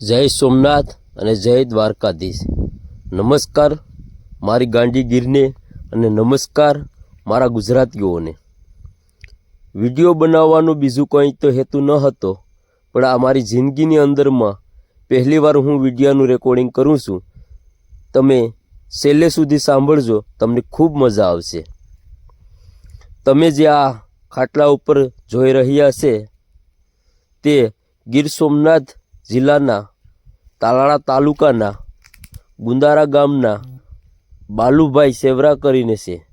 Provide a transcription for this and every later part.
જય સોમનાથ અને જય દ્વારકાધીશ. નમસ્કાર મારી ગાંધીગીરને અને નમસ્કાર મારા ગુજરાતીઓને. વીડિયો બનાવવાનો બીજું કંઈ તો હેતુ ન હતો, પણ આ મારી જિંદગીની અંદરમાં પહેલી વાર હું વિડીયોનું રેકોર્ડિંગ કરું છું. તમે છેલ્લે સુધી સાંભળજો, તમને ખૂબ મજા આવશે. તમે જે આ ખાટલા ઉપર જોઈ રહ્યા છે, તે ગીર સોમનાથ જિલ્લાના તાલાળા તાલુકાના ગુંદારા ગામના બાલુભાઈ સેવરા કરીને છે.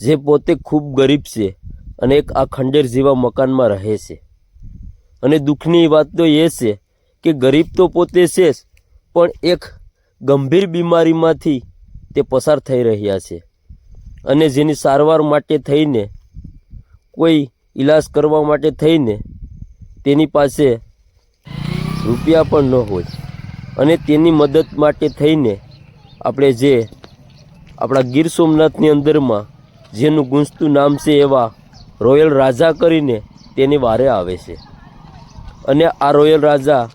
જે પોતે ખૂબ ગરીબ છે અને એક આ ખંડેર જેવા મકાનમાં રહે છે. અને દુઃખની વાત તો એ છે કે ગરીબ તો પોતે છે જ, પણ એક ગંભીર બીમારીમાંથી તે પસાર થઈ રહ્યા છે. અને જેની સારવાર માટે થઈને, કોઈ ઈલાજ કરવા માટે થઈને તેની પાસે રૂપિયા પણ ન હોય. અને તેની મદદ માટે થઈને આપણે જે આપણા ગીર સોમનાથની અંદરમાં જેનું ગુંજતું નામ છે એવા રોયલ રાજા કરીને તેની વારે આવે છે. અને આ રોયલ રાજા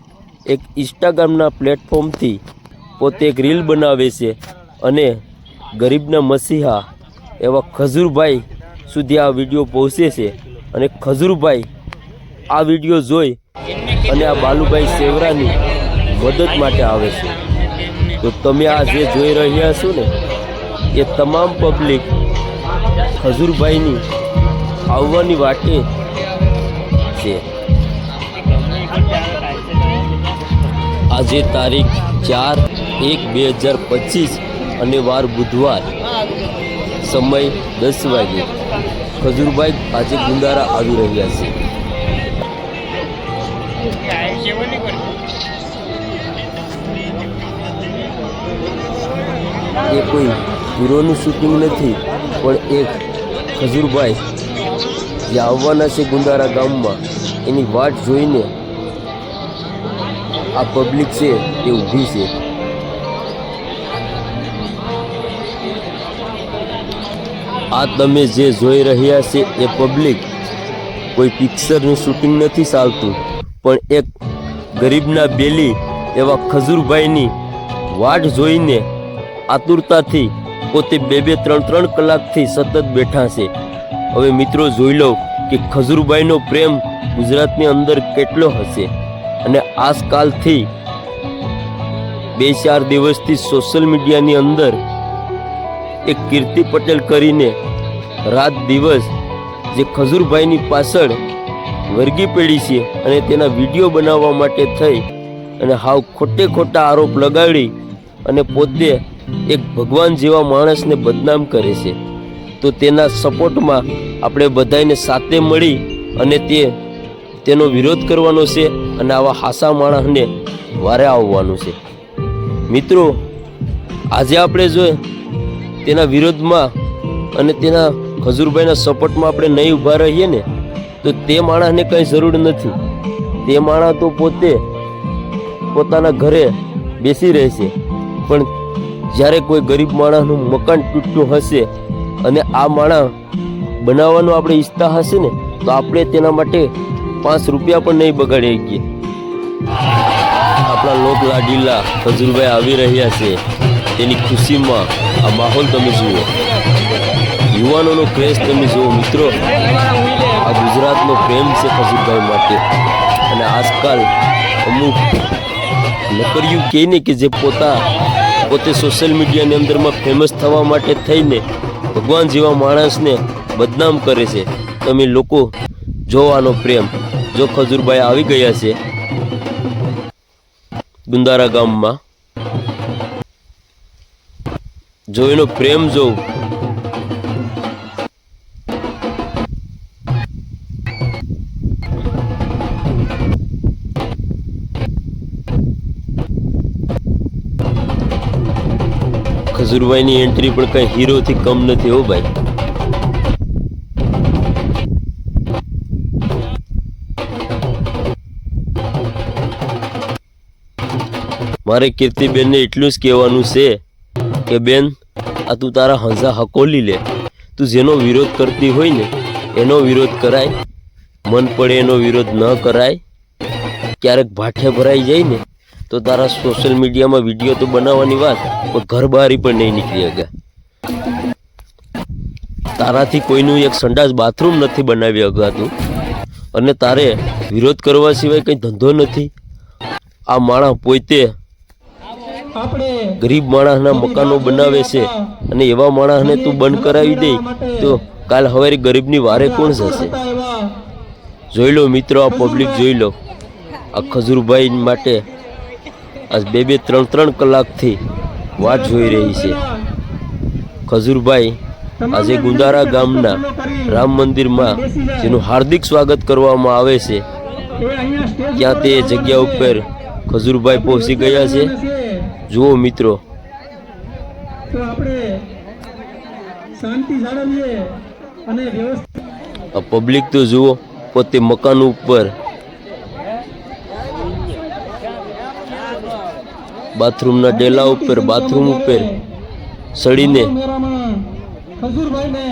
એક ઇન્સ્ટાગ્રામના પ્લેટફોર્મથી પોતે એક રીલ બનાવે છે અને ગરીબના મસીહા એવા ખજૂરભાઈ સુધી આ વીડિયો પહોંચે છે. અને ખજૂરભાઈ આ વીડિયો જોઈ અને આ બાલુભાઈ સેવરાની મદદ માટે આવે છે. તો તમે આ જે જોઈ રહ્યા છો ને, એ તમામ પબ્લિક ખજૂરભાઈની આવવાની વાટે છે. આજે તારીખ ચાર એક બે હજાર પચીસ અને વાર બુધવાર સમય દસ વાગે. ખજૂરભાઈ આજે ગુંદારા આવી રહ્યા છે. એ કોઈ હીરોનું શૂટિંગ નથી, પણ એક ખજૂરભાઈ જે આવવાના છે ગુંદારા ગામમાં, એની વાટ જોઈને આ પબ્લિક છે એ ઊભી છે. આ તમે જે જોઈ રહ્યા છે એ પબ્લિક કોઈ પિક્ચરનું શૂટિંગ નથી ચાલતું, પણ એક ગરીબના બેલી એવા ખજૂરભાઈની વાટ જોઈને આતુરતાથી પોતે બે બે ત્રણ ત્રણ કલાકથી સતત બેઠા છે. હવે મિત્રો જોઈ લો કે ખજૂરભાઈનો પ્રેમ ગુજરાતની અંદર કેટલો હશે અને આજકાલથી બે ચાર દિવસથી સોશિયલ મીડિયાની અંદર એક કીર્તિ પટેલ કરીને રાત દિવસ જે ખજૂરભાઈની પાછળ વર્ગી પડી છે અને તેના વીડિયો બનાવવા માટે થઈ અને હાવ ખોટે ખોટા આરોપ લગાડી અને પોતે એક ભગવાન જેવા માણસને બદનામ કરે છે. તો તેના સપોર્ટમાં આપણે બધાને સાથે મળી અને તે તેનો વિરોધ કરવાનો છે અને આવા હાસા માણસને વારે આવવાનું છે. મિત્રો, આજે આપણે જો તેના વિરોધમાં અને તેના ખજૂરભાઈના સપોર્ટમાં આપણે નહીં ઊભા રહીએ ને, તો તે માણસને કંઈ જરૂર નથી. તે માણસ તો પોતે પોતાના ઘરે બેસી રહેશે. પણ જ્યારે કોઈ ગરીબ માણસનું મકાન તૂટતું હશે અને આ માણસ બનાવવાનું આપણે ઈચ્છતા હશે ને, તો આપણે તેના માટે પાંચ રૂપિયા પણ નહીં બગાડી શકીએ. આપણા લોક લાડીલા હજુરભાઈ આવી રહ્યા છે. તેની ખુશીમાં આ માહોલ તમે જુઓ. યુવાનોનો ક્રેઝ તમે જુઓ મિત્રો. આ ગુજરાતનો પ્રેમ છે ખજુરભાઈ માટે. અને આજકાલ અમુક નકરિયું કહે ને કે જે પોતા પોતે સોશિયલ મીડિયાની અંદરમાં ફેમસ થવા માટે થઈને ભગવાન જેવા માણસને બદનામ કરે છે. તમે લોકો જોવાનો પ્રેમ જો ખજૂરભાઈ આવી ગયા છે. ગુંદારા ગામમાં. જો એનો પ્રેમ જો ખજૂરભાઈની એન્ટ્રી પણ કઈ હીરોથી કમ નથી હો ભાઈ. મારે કીર્તિબેનને એટલું જ કહેવાનું છે કે, બેન, આ તું તારા હંઝા હકોલી લે. તું જેનો વિરોધ કરતી હોય ને, એનો વિરોધ કરાય. મન પડે એનો વિરોધ ન કરાય. ક્યારેક ભાઠે ભરાઈ જાય ને તો તારા સોશિયલ મીડિયામાં વીડિયો તો બનાવવાની વાત પણ ઘર બહાર પણ નહીં નીકળી અગા તારાથી કોઈનું એક સંડાસ બાથરૂમ નથી બનાવી અગાતું અને તારે વિરોધ કરવા સિવાય કંઈ ધંધો નથી. આ માણસ પોતે ગરીબ માણસના મકાનો બનાવે છે અને એવા માણસને તું બંધ કરાવી દે તો કાલ હવે ગરીબની વારે કોણ જશે? જોઈ લો મિત્રો આ પબ્લિક જોઈ લો. આ ખજૂરભાઈ માટે આજ બે બે ત્રણ ત્રણ કલાકથી વાટ જોઈ રહી છે. ખજૂરભાઈ આજે ગુંદારા ગામના રામ મંદિરમાં જેનું હાર્દિક સ્વાગત કરવામાં આવે છે. ત્યાં તે જગ્યા ઉપર ખજૂરભાઈ પહોંચી ગયા છે. જુઓ મિત્રો. પબ્લિક તો જુઓ પોતે મકાન ઉપર બાથરૂમના ડેલા ઉપર બાથરૂમ ઉપર સડીને ખજૂરભાઈને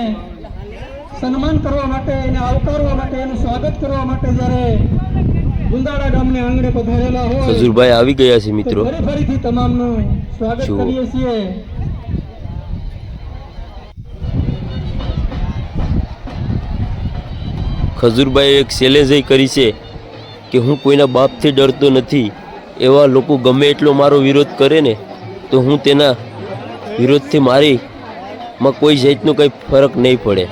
સન્માન કરવા માટે એને આવકારવા માટે એનું સ્વાગત કરવા માટે જ્યારે ગુંદાળા ગામને આંગણે પધારેલા હોય ખજૂરભાઈ આવી ગયા છે મિત્રો. ફરીથી તમામનું સ્વાગત. કરીએ છીએ. ખજૂરભાઈએ એક સેલેજય કરી છે કે હું કોઈના બાપથી ડરતો નથી. એવા લોકો ગમે એટલો મારો વિરોધ કરે ને, તો હું તેના વિરોધથી મારી માં કોઈ જાતનો કંઈ ફરક નહીં પડે.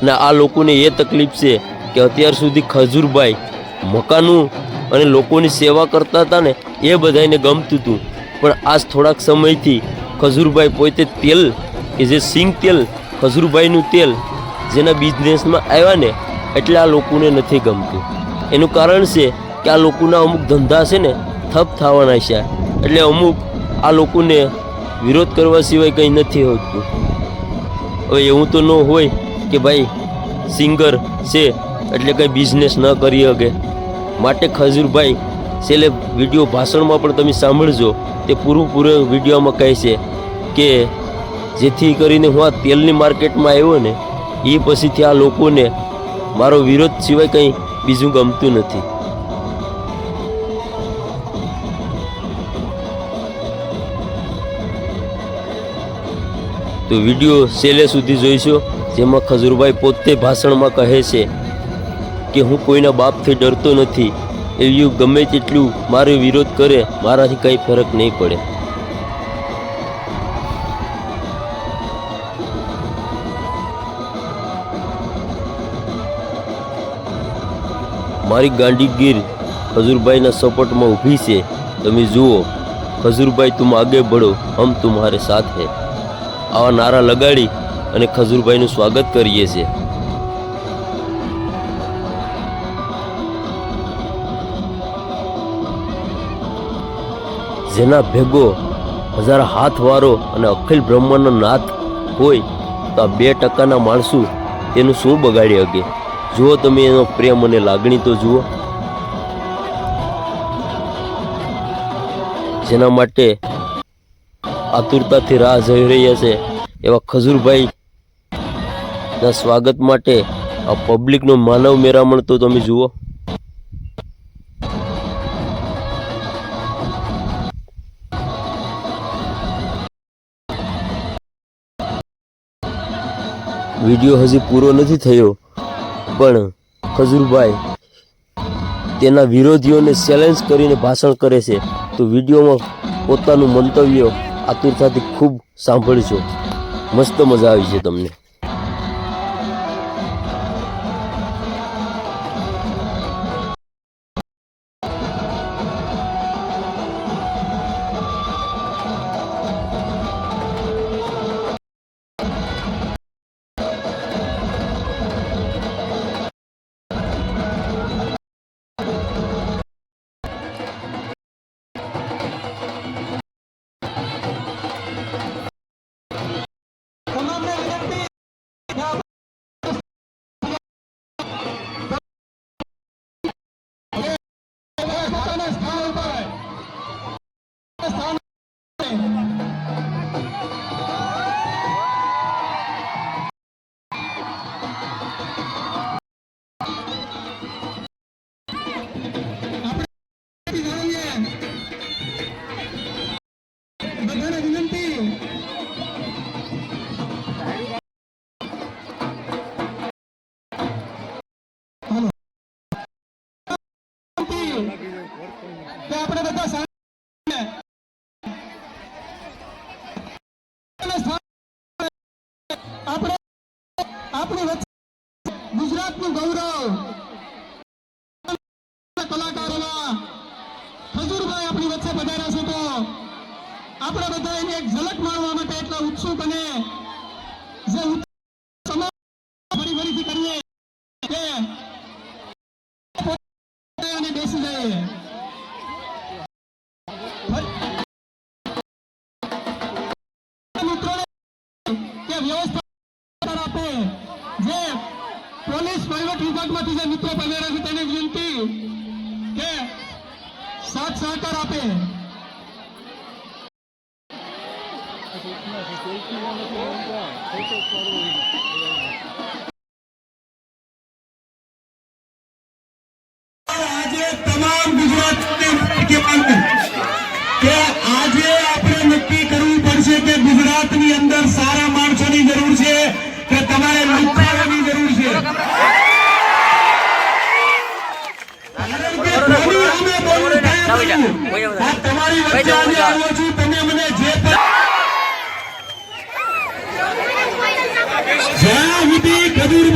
અને આ લોકોને એ તકલીફ છે કે અત્યાર સુધી ખજૂરભાઈ મકાનું અને લોકોની સેવા કરતા હતા ને, એ બધાને ગમતું હતું. પણ આજ થોડાક સમયથી ખજૂરભાઈ પોતે તેલ, કે જે સિંગ તેલ, ખજૂરભાઈનું તેલ જેના બિઝનેસમાં આવ્યા ને, એટલે આ લોકોને નથી ગમતું. એનું કારણ છે કે આ લોકોના અમુક ધંધા છે ને ઠપ થવાના છે. એટલે અમુક આ લોકોને વિરોધ કરવા સિવાય કંઈ નથી હોતું. હવે એવું તો ન હોય કે ભાઈ સિંગર છે એટલે કંઈ બિઝનેસ ન કરી શકે. માટે ખજૂરભાઈ, છેલ્લે વીડિયો ભાષણમાં પણ તમે સાંભળજો. તે પૂરું પૂરું વિડીયોમાં કહે છે કે જેથી કરીને હું આ તેલની માર્કેટમાં આવ્યો ને, એ પછીથી આ લોકોને મારો વિરોધ સિવાય કંઈ બીજું ગમતું નથી. તો વીડિયો છેલ્લે સુધી જોઈશો, જેમાં ખજૂરભાઈ પોતે ભાષણમાં કહે છે કે હું કોઈના બાપથી ડરતો નથી. એવું ગમે તેટલું મારો વિરોધ કરે, મારાથી કંઈ ફરક નહીં પડે. મારી ગાંડીગીર ખજૂરભાઈના સપોર્ટમાં ઊભી છે. તમે જુઓ, ખજૂરભાઈ તુમ આગે બઢો હમ તુમ્હારે સાથ હૈ. આવા નારા લગાડી અને ખજૂરભાઈનું સ્વાગત કરીએ છીએ. જેના ભેગો હજાર હાથવારો અને અખિલ બ્રહ્માંડનો નાથ હોય તો આ બે ટકાના માણસો તેનું શું બગાડી શકે? જુઓ તમે એનો પ્રેમ અને લાગણી તો જુઓ. જેના માટે આતુરતાથી રાહ જોઈ રહ્યા છે. એવા ખજૂરભાઈ ના સ્વાગત માટે આ પબ્લિકનો માનવ મેરામણ તો તમે જુઓ. વીડિયો હજી પૂરો નથી થયો, પણ ખજૂરભાઈ તેના વિરોધીઓને ચેલેન્જ કરીને ભાષણ કરે છે. તો વિડીયોમાં પોતાનું મંતવ્ય આતુરતાથી ખૂબ સાંભળજો. મસ્ત મજા આવી છે તમને. આપણે બધા આપણે આપણી વચ્ચે ગુજરાતનું ગૌરવ. કલાકારોના ખજૂરભાઈ આપણી વચ્ચે પધાર્યા છો તો આપણે બધા એની એક ઝલક માણવા માટે એટલા ઉત્સુક અને અંદર સારા માણસોની જરૂર છે કે તમારે લુકાવાની જરૂર છે તમારી વચ્ચે આવ્યો છું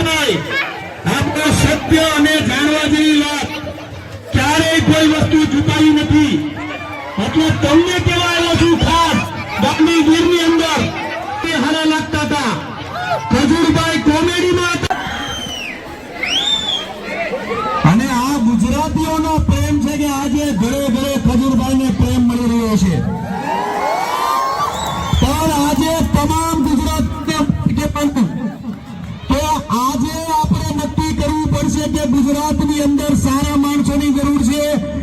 નહીં આપનો સત્ય અને જાણવા જેવી વાત ક્યારેય કોઈ વસ્તુ છુપાવી નથી. એટલે તમને કેવા આવ્યો છું ખાસ બાપની ગીરની અંદર, તે હારા લાગતા હતા. ખજુરભાઈ કોમેડીમાં હતા. અને આ ગુજરાતીઓનો પ્રેમ છે કે આજે ઘરે ઘરે ખજુરભાઈ ને પ્રેમ મળી રહ્યો છે. ગુજરાતની અંદર સારા માણસોની જરૂર છે.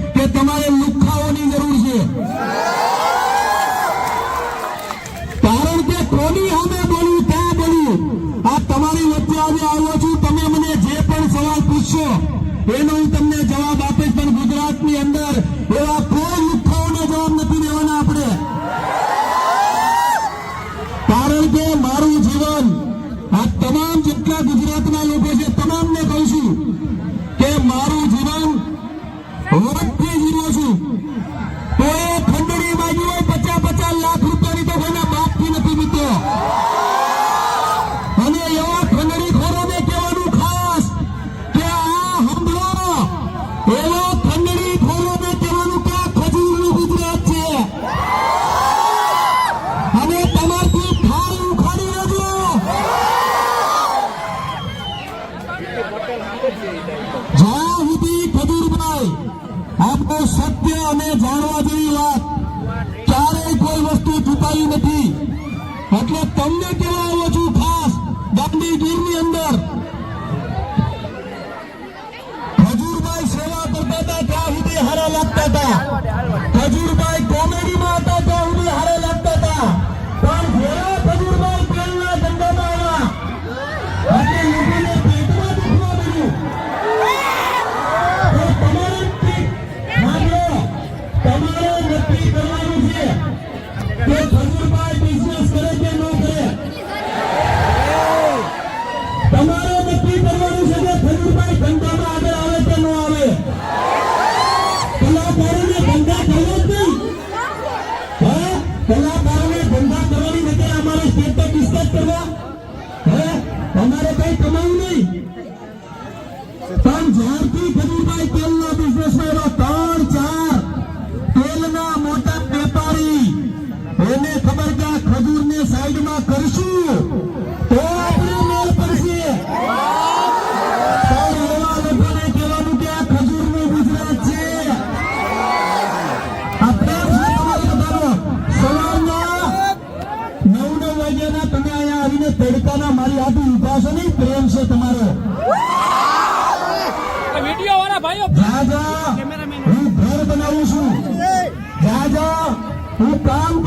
ભારતી ગરીબભાઈ તેલનો બિઝનેસ કર્યો ત્રણ ચાર. તેલના મોટા વેપારી. એને ખબર કે ખજૂરને સાઈડમાં કરશું? O Paulo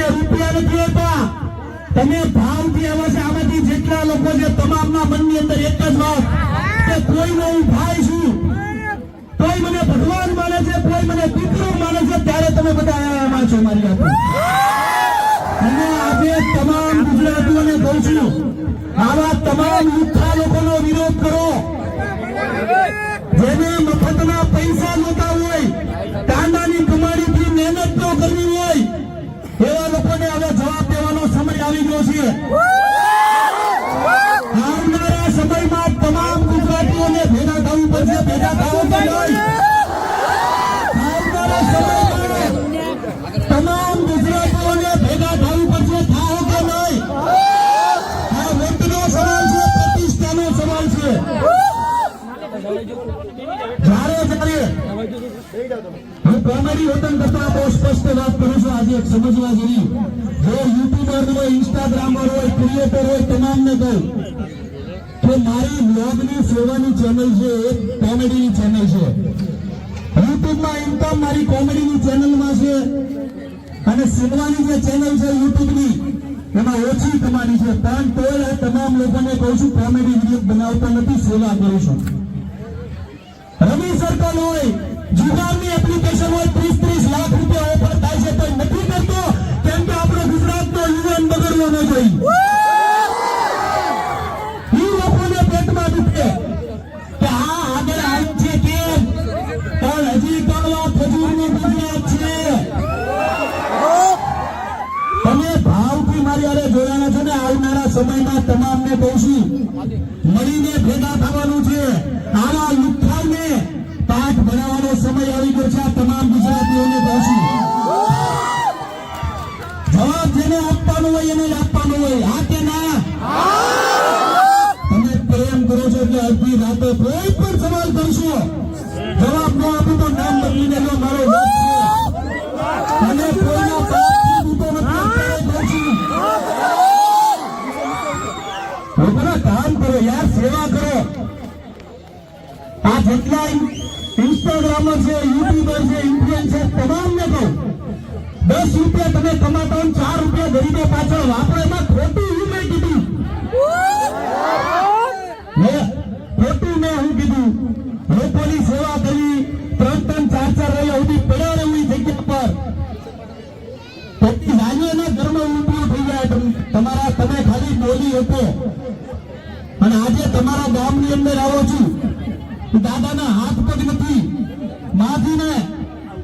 તમને રૂપિયા નથી હોતા. તમે ભાવથી આવ્યા છે આમાંથી જેટલા લોકો છે, તમામના મનની અંદર એક જ વાત કે કોઈનો હું ભાઈ છું. કોઈ મને ભગવાન માને છે કોઈ મને દીકરો માને છે, ત્યારે તમે બધા આવ્યા છો મારી હાથે અને આજે તમામ ગુજરાતીઓને કહું છું, આવા તમામ લુખ્ખા લોકોનો વિરોધ કરો. જેને મફતના જ્યારે જ્યારે હું કોમેડી મારી બ્લોગની સેવાની ચેનલમાં છે અને સિનેમાની જે ચેનલ છે યુટ્યુબની, એમાં ઓછી કમાણી છે. પણ તોય તમામ લોકોને કહું છું, કોમેડી વીડિયો બનાવતા નથી, સેવા કરું છું. રવિ સર્કલ હોય, જુગારની એપ્લિકેશન હોય ત્રીસ ત્રીસ લાખ રૂપિયા ઓફર થાય છે તો નથી કરતો, કેમ કે આપણો ગુજરાતનો યુવાન બગડવો ન જોઈએ. ભાવથી મારી હારે જોડાણા છો ને, આવનારા સમયમાં તમામને કહું છું, મળીને તમે પ્રેમ કરો છો કે અડધી રાતે કોઈ પણ સવાલ કરશો, જવાબ ન આપું તો નામ બદલીને લો, મારો કામ કરો યાર, સેવા કરો. આ જેટલા ઇન્સ્ટાગ્રામર છે યુટ્યુબર છે ઇન્ફ્લુએન્સર તમામને કહું. દસ રૂપિયા તમે કમાતા હોય ચાર રૂપિયા ગરીબો પાછળ વાપરો, એમાં ખોટું હું મેં કીધું? ખોટું મેં હું કીધું? લોકોની સેવા કરવી, ત્રણ ત્રણ ચાર ચાર રહ્યા સુધી પડ્યા રહેવું જગ્યા પર. જાણીએના ઘરમાં ઊંધું થઈ જાય તમારા, તમે ખાલી બોલી હતો અને આજે તમારા ગામની અંદર આવો છું. દાદાના હાથ પગ નથી. માથીને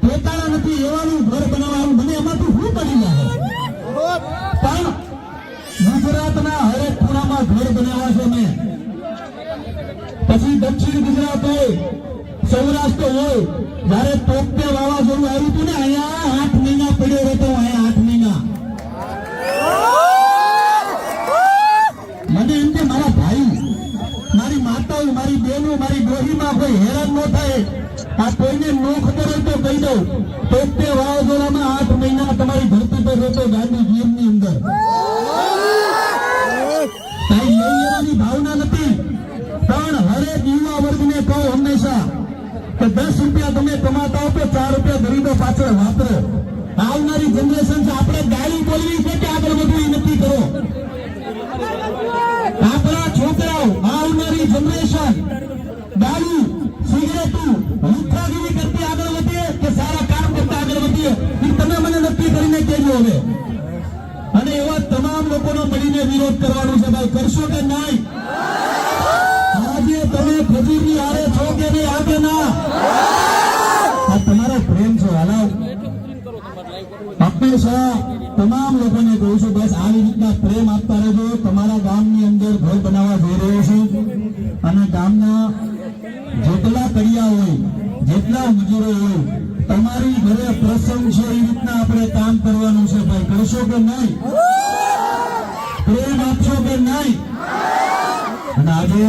પોતાના નથી, એવાનું ઘર બનાવવાનું મને એમાંથી શું પડી જાય પણ ગુજરાતના હરેક ખૂણામાં ઘર બનાવ્યા છે મેં પછી દક્ષિણ ગુજરાત હોય સૌરાષ્ટ્ર હોય, જયારે તોપતે વાવાઝોડું આવ્યું હતું ને, અહીંયા આઠ મહિના પડ્યો હતો અહીંયા આઠ મહિના. મને એમ કે મારા ભાઈ, મારી માતાઓ, મારી બહેનો, મારી ગોહીમાં કોઈ હેરાન ન થાય. આ કોઈને ન ખબર હોય તો વાવાઝોડામાં આઠ મહિના તમારી ધરતી પર રહેતો ગાંધી ગીરની અંદર. કઈ લઈ લેવાની ભાવના નથી, પણ હરેક યુવા વર્ગને કહો હંમેશા કે દસ રૂપિયા તમે કમાતા હો તો ચાર રૂપિયા ગરીબો પાછળ વાપરો. આવનારી જનરેશન છે, આપણે ગાડી બોલવી છે કે આગળ વધવું એ નક્કી કરો. આપણા છોકરાઓ, આવનારી જનરેશન મળીને વિરોધ કરવાનો છે ભાઈ કરશો કે નહીં? આજે તમે ખજૂરની હારે છો કે નહીં? આગે ના? આ તમારો પ્રેમ છે હલાવ હંમેશા તમામ લોકોને કહું છું, બસ આવી રીતના પ્રેમ આપતા રહેજો. તમારા ગામની અંદર ઘર બનાવવા જઈ રહ્યો છું. અને ગામના જેટલા તળિયા હોય, જેટલા મજૂરો હોય, તમારી ઘરે પ્રસંગ છે, એ રીતના આપણે કામ કરવાનું છે. ભાઈ, કરશો કે નહીં? પ્રેમ આપશો કે નહીં. અને આજે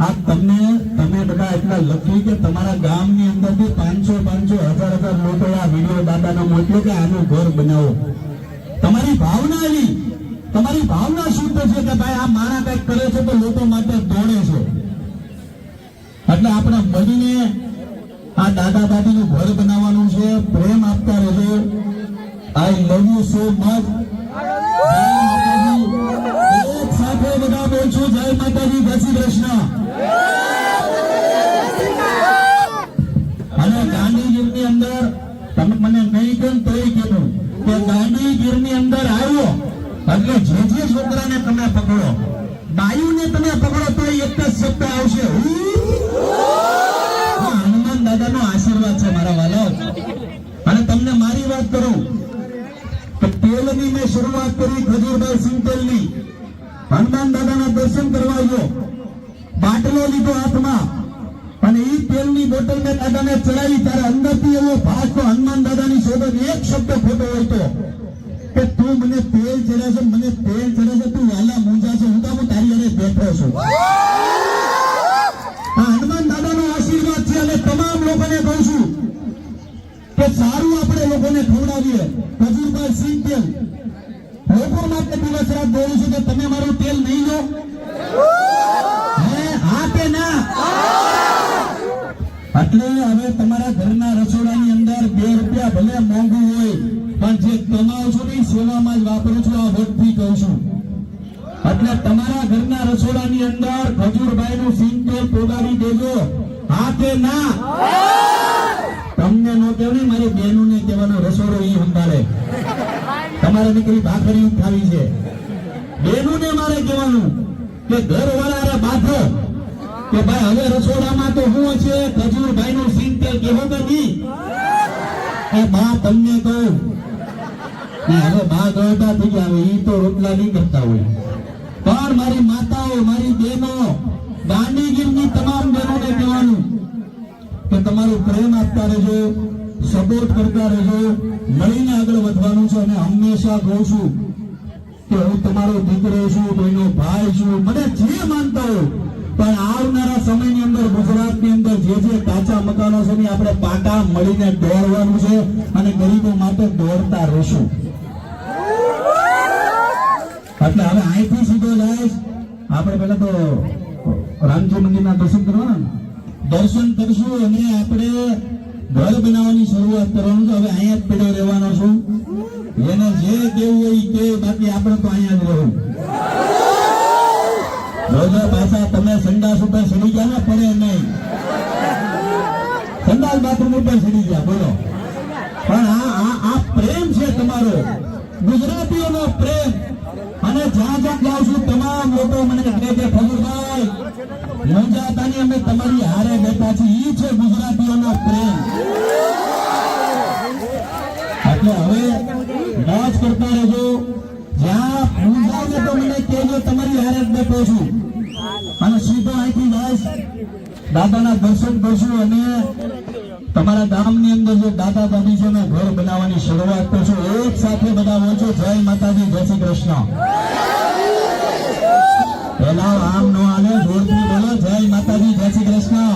આ તમને તમે બધા એટલા લખી કે તમારા ગામની અંદરથી પાંચસો પાંચસો હજાર હજાર લોકો આ વીડિયો દાદાનો મોકલો કે આનું ઘર બનાવો. તમારી ભાવના એવી, તમારી ભાવના શુદ્ધ છે કે ભાઈ આ મારા કંઈક કરે છે તો લોકો માટે દોડે છે? એટલે આપણે મળીને આ દાદા દાદીનું ઘર બનાવવાનું છે, પ્રેમ આપતા રહેજો. I love you so much જય માતાજી પ્રશ્ન અને ગાંધીગીરની અંદર, તમે મને નહીં કેમ તોય કીધું, કે ગાંધીગીરની અંદર આવ્યો, એટલે જે જે છોકરાને તમે પકડો, બાયુને તમે પકડો તો એક જ શબ્દ આવશે. હનુમાન દાદાનો આશીર્વાદ છે મારા વાલાઓ અને તમને મારી વાત કરું કે તેલની મેં શરૂઆત કરી ખજૂરભાઈ સિંગતેલની. હનુમાન દાદાના દર્શન કરવા આવ્યો. બાટલો લીધો હાથમાં. અને એ તેલની બોટલ મેં દાદાને ચડાવી ત્યારે અંદરથી એવો ભાગ તો હનુમાન દાદાની સોબત એક શબ્દ ખોટો હોય તો. કે તું મને તેલ ચડે છે, મને તેલ ચડે છે, તું વાલા મૂંઝા છે, હું તો તારી હારે બેઠો છું. હનુમાન દાદાનો આશીર્વાદ છે અને તમામ લોકોને કહું છું કે સારું આપણે લોકોને ખવડાવીએ. ખજૂરભાઈ સિંહ તેલ. લોકો માટે દિવસ રાત બોલું છું કે તમે મારું તેલ નહીં લો? હા કે ના? એટલે હવે તમારા ઘરના રસોડાની અંદર બે રૂપિયા ભલે મોંઘું હોય, પણ જે કમાવ છો ને સેવામાં જ વાપરું છું, આ વટથી કહું છું. એટલે તમારા ઘરના રસોડાની અંદર ખજૂરભાઈ નું સિંગ તેલ પોગાડી દેજો. હા કે ના? તમને નો કહેવું મારી બહેનો ને ઈ સંભાળે તમારે દીકરી ભાખરી ઉઠાવી છે. બેનું ને મારે કહેવાનું કે ઘર વાળા બાંધો કે ભાઈ હવે રસોડામાં તો હું છે ખજૂરભાઈ નું સિંગ તેલ કેવો નથી એ બા તમને કહું. કે હવે બા ગળતા થઈ ગયા હવે ઈ તો રોટલા નહીં કરતા હોય. પણ મારી માતાઓ, મારી બહેનો ગાંધીગીરની તમામ બહેનોને કહેવાનું કે તમારું પ્રેમ આપતા રહેજો. સપોર્ટ કરતા રહેજો. લઈને આગળ વધવાનું છે અને હંમેશા કહું છું કે હું તમારો દીકરો છું, કોઈનો ભાઈ છું, મને જે માનતા હોય, પણ આવનારા સમયની અંદર, ગુજરાતની અંદર જે જે કાચા મકાનો છે આપણે પાટા મળીને દોડવાનું છે અને ગરીબો માટે દોડતા રહેશું. એટલે હવે અહીંથી સીધો જાય આપણે પહેલા તો રામજી મંદિરના દર્શન કરવાના દર્શન કરશું અને આપણે ઘર બનાવવાની શરૂઆત કરવાનું તો હવે અહીંયા જ પેડો રહેવાનો છું. એને જે કેવું હોય તે બાકી આપણે તો અહીંયા જ રહેવું રોજા પાછા તમે સંડાસ ઉપર સડી ગયા ને, પડે નહીં. સંડાસ બાથરૂમ ઉપર સડી ગયા, બોલો. પણ આ આ પ્રેમ છે તમારો. ગુજરાતીઓનો પ્રેમ અને જ્યાં જ્યાં જાઉં છું, તમામ લોકો મને કહે છે ફગુરભાઈ મુંજાતાની અમે તમારી હારે બેઠા છીએ. ઈ છે ગુજરાતીઓનો પ્રેમ. એટલે હવે મોજ કરતા રહેજો. જ્યાં પૂજાને તો મને કહેજો, તમારી હારે બેઠો છું. અને સીધો અહીંથી જઈશ દાદાના દર્શન કરશું અને તમારા ગામની અંદર જે દાદા દાદી ઘર બનાવવાની શરૂઆત કરશો એક સાથે બનાવો છો. જય માતાજી, જય શ્રી કૃષ્ણ. પેલા આમ નો આને જોરથી બોલો. જય માતાજી, જય શ્રી કૃષ્ણ.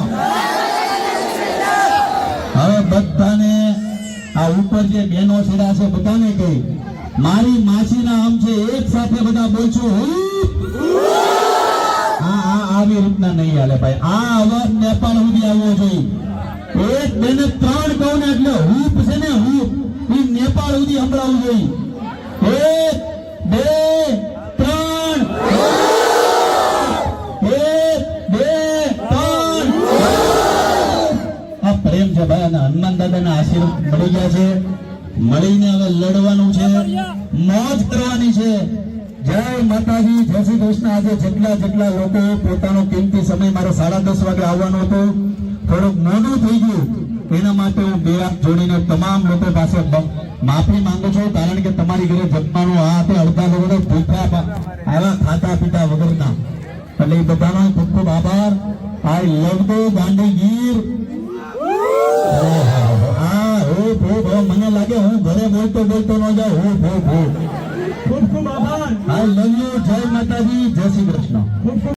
હવે બધાને આ ઉપર જે બહેનો છેડા છે, બધાને કહી. મારી માસીના આમ છે, એક સાથે બધા બોલશું. હા આ આવી રીતના નહીં હાલે ભાઈ. આ અવાજ નેપાળ સુધી આવવો જોઈએ એક બે ને ત્રણ કહું ને એટલે હૂપ છે ને હૂપ. એ નેપાળ સુધી સંભળાવું જોઈએ. એક, બે પ્રેમ છે ભાઈ, અને હનુમાન દાદાના આશીર્વાદ મળી ગયા છે. મળીને હવે લડવાનું છે. મોજ કરવાની છે. જય માતાજી, જય કૃષ્ણ. આજે જેટલા જેટલા લોકો પોતાનો કિંમતી સમય મારો સાડા દસ વાગે આવવાનો હતો થોડુંક મોડું થઈ ગયું. એના માટે હું બે હાથ જોડીને તમામ લોકો પાસે માફી માંગુ છું કારણ કે તમારી ઘરે જમવાનું આ તે અડધા લોકો ભૂખ્યા આવા ખાતા પીતા વગરના. એટલે એ બધાનો ખૂબ ખૂબ આભાર. આઈ લવ દો ગાંધીગીર. હા હો ભો ભો મને લાગે હું ઘરે બોલતો બોલતો ન જાઉં. હો ભો ભો ખૂબ ખૂબ આભાર. આઈ લવ યુ જય માતાજી જય શ્રી કૃષ્ણ.